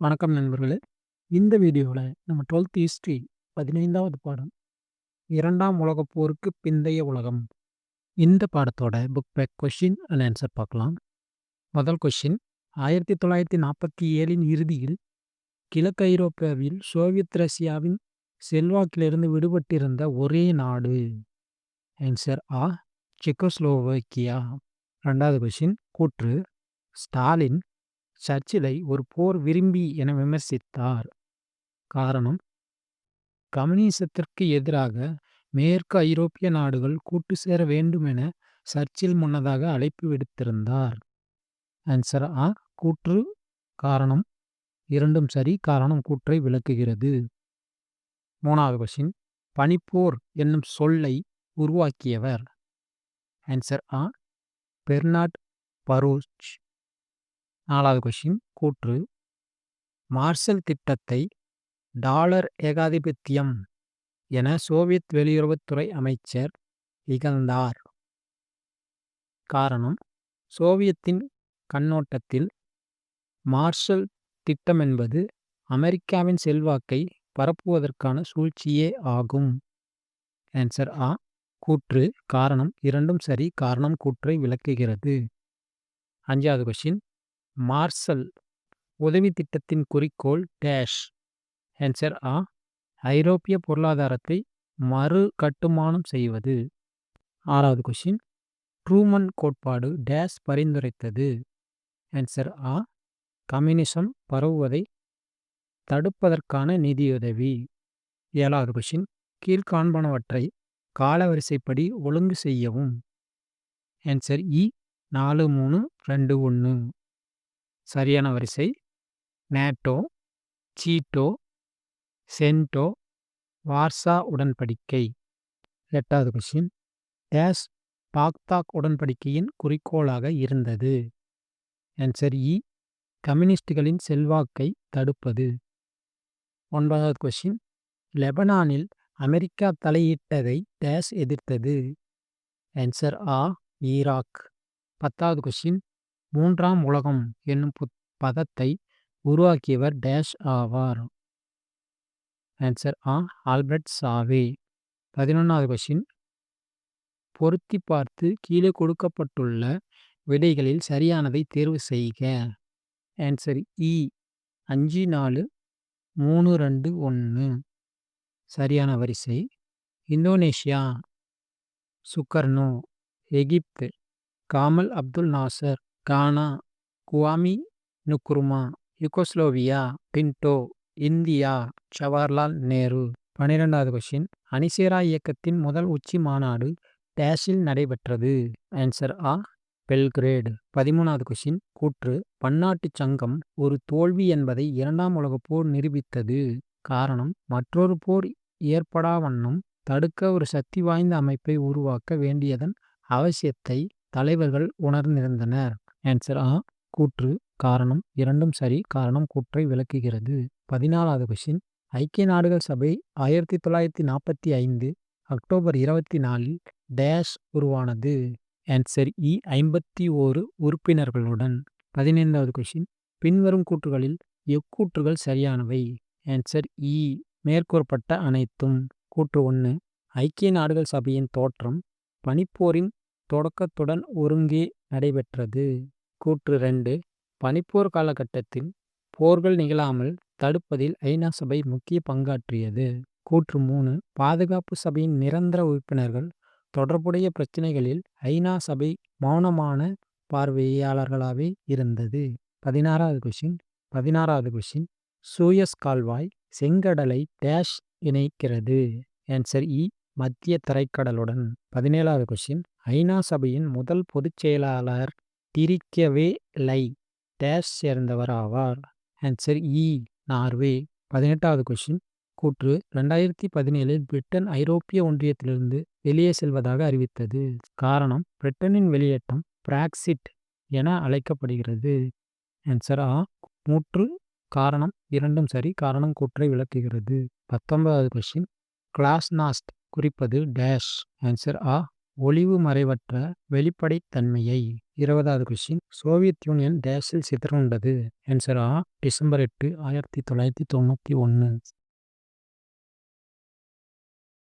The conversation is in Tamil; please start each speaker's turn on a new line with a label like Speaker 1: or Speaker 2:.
Speaker 1: வணக்கம் நண்பர்களே! இந்த வீடியோவில் நம்ம 12த் ஹிஸ்ட்ரி 15வது பாடம். இரண்டாம் உலகப் போருக்கு பிந்தைய உலகம். இந்த பாடத்தோட book back question and answer பார்க்கலாம். முதல் கொஷின் ஆயிரத்தி தொள்ளாயிரத்தி நாற்பத்தி ஏழின் இறுதியில் கிழக்கு ஐரோப்பாவில் சோவியத் ரஷ்யாவின் செல்வாக்கிலிருந்து விடுபட்டிருந்த ஒரே நாடு. ஆன்சர் ஆ. செக்கோஸ்லோவேக்கியா. ரெண்டாவது கொஷின் கூற்று ஸ்டாலின் சர்ச்சிலை ஒரு போர் விரும்பி என விமர்சித்தார். காரணம் கம்யூனிசத்திற்கு எதிராக மேற்கு ஐரோப்பிய நாடுகள் கூட்டு சேர வேண்டுமென சர்ச்சில் முன்னதாக அழைப்பு விடுத்திருந்தார். ஆன்சர் ஆ. கூற்று காரணம் இரண்டும் சரி காரணம் கூற்றை விளக்குகிறது. மூணாவது கொஷின் பனிப்போர் என்னும் சொல்லை உருவாக்கியவர். ஆன்சர் ஆ. Bernard Baruch. நாலாவது கொஷின் கூற்று மார்ஷல் திட்டத்தை டாலர் ஏகாதிபத்தியம் என சோவியத் வெளியுறவுத்துறை அமைச்சர் இகழ்ந்தார். காரணம் சோவியத்தின் கண்ணோட்டத்தில் மார்ஷல் திட்டமென்பது அமெரிக்காவின் செல்வாக்கை பரப்புவதற்கான சூழ்ச்சியே ஆகும். ஆன்சர் ஆ. கூற்று காரணம் இரண்டும் சரி காரணம் கூற்றை விளக்குகிறது. அஞ்சாவது கொஷின் மார்சல் உதவி திட்டத்தின் குறிக்கோள் டேஷ். ஆன்சர் ஆ. ஐரோப்பிய பொருளாதாரத்தை மறு கட்டுமானம் செய்வது. ஆறாவது கொஷின் ட்ரூமன் கோட்பாடு டேஷ் பரிந்துரைத்தது. ஆன்சர் ஆ. கம்யூனிசம் பரவுவதை தடுப்பதற்கான நிதியுதவி. ஏழாவது கொஷின் கீழ்காண்பனவற்றை காலவரிசைப்படி ஒழுங்கு செய்யவும். ஆன்சர் இ. 4 3 2 1 சரியான வரிசை நேட்டோ சீட்டோ சென்டோ வார்சா உடன்படிக்கை. எட்டாவது கொஷின் டேஷ் பாக்தாக் உடன்படிக்கையின் குறிக்கோளாக இருந்தது. ஆன்சர் இ. E. கம்யூனிஸ்டுகளின் செல்வாக்கை தடுப்பது. ஒன்பதாவது கொஷின் லெபனானில் அமெரிக்கா தலையிட்டதை டேஸ் எதிர்த்தது. ஆன்சர் ஆ. ஈராக். பத்தாவது கொஷின் மூன்றாம் உலகம் என்னும் பதத்தை உருவாக்கியவர் டேஷ் ஆவார். ஆன்சர் ஆ. ஆல்பிரட் சாவே. பதினொன்றாவது கொஷின் பொருத்தி பார்த்து கீழே கொடுக்கப்பட்டுள்ள விடைகளில் சரியானதை தேர்வு செய்க. ஆன்சர் இ. 5 4 3 2 1 சரியான வரிசை Indonesia Sukarno Egypt Gamal Abdul Nasser Ghana Kwame Nkrumah Yugoslavia Pinto India Jawaharlal Nehru பன்னிரெண்டாவது கொஷின் அணிசேரா இயக்கத்தின் முதல் உச்சி மாநாடு டேஷில் நடைபெற்றது. ஆன்சர் ஆ. பெல்கிரேடு. பதிமூணாவது கொஷின் கூற்று பன்னாட்டுச் சங்கம் ஒரு தோல்வி என்பதை இரண்டாம் உலகப் போர் நிரூபித்தது. காரணம் மற்றொரு போர் ஏற்படாவண்ணம் தடுக்க ஒரு சக்தி வாய்ந்த அமைப்பை உருவாக்க வேண்டியதன் அவசியத்தை தலைவர்கள் உணர்ந்திருந்தனர். ஆன்சர் ஆ. கூற்று காரணம் இரண்டும் சரி காரணம் கூற்றை விளக்குகிறது. பதினாலாவது கொஷின் ஐக்கிய நாடுகள் சபை 1945 அக்டோபர் 24இல் டேஷ் உருவானது. ஆன்சர் இ. 51 உறுப்பினர்களுடன். பதினைந்தாவது கொஷின் பின்வரும் கூற்றுகளில் எக்கூற்றுகள் சரியானவை. ஆன்சர் இ. E, மேற்கூறப்பட்ட அனைத்தும். கூற்று ஒன்று ஐக்கிய நாடுகள் சபையின் தோற்றம் பனிப்போரின் தொடக்கத்துடன் ஒருங்கே நடைபெற்றது. கூற்று ரெண்டு பனிப்போர் காலகட்டத்தில் போர்கள் நிகழாமல் தடுப்பதில் ஐ.நா. சபை முக்கிய பங்காற்றியது. கூற்று மூணு பாதுகாப்பு சபையின் நிரந்தர உறுப்பினர்கள் தொடர்புடைய பிரச்சினைகளில் ஐ.நா. சபை மௌனமான பார்வையாளர்களாகவே இருந்தது. பதினாறாவது கொஷின் பதினாறாவது கொஷின் சூயஸ் கால்வாய் செங்கடலை டேஷ் இணைக்கிறது. ஆன்சர் இ. E, மத்திய தரைக்கடலுடன். பதினேழாவது கொஷின் ஐ.நா. சபையின் முதல் பொதுச் செயலாளர் திரிக்கவே லை டேஷ் சேர்ந்தவர் ஆவார். ஆன்சர் இ. E. நார்வே. பதினெட்டாவது கொஷின் கூற்று 2017இல் பிரிட்டன் ஐரோப்பிய ஒன்றியத்திலிருந்து வெளியே செல்வதாக அறிவித்தது. காரணம் பிரிட்டனின் வெளியேற்றம் பிராக்சிட் என அழைக்கப்படுகிறது. ஆன்சர் ஆ. மூற்று காரணம் இரண்டும் சரி காரணம் கூற்றை விளக்குகிறது. பத்தொன்பதாவது கொஷின் கிளாஸ்நாஸ்ட் குறிப்பது டேஷ். ஆன்சர் ஆ. ஒளிவு மறைவற்ற வெளிப்படைத்தன்மையை. இருபதாவது கொஸ்டின் சோவியத் யூனியன் டேஷில் சிதறுண்டது ஆன்சர் ஆ டிசம்பர் எட்டு ஆயிரத்தி தொள்ளாயிரத்தி தொண்ணூற்றி ஒன்று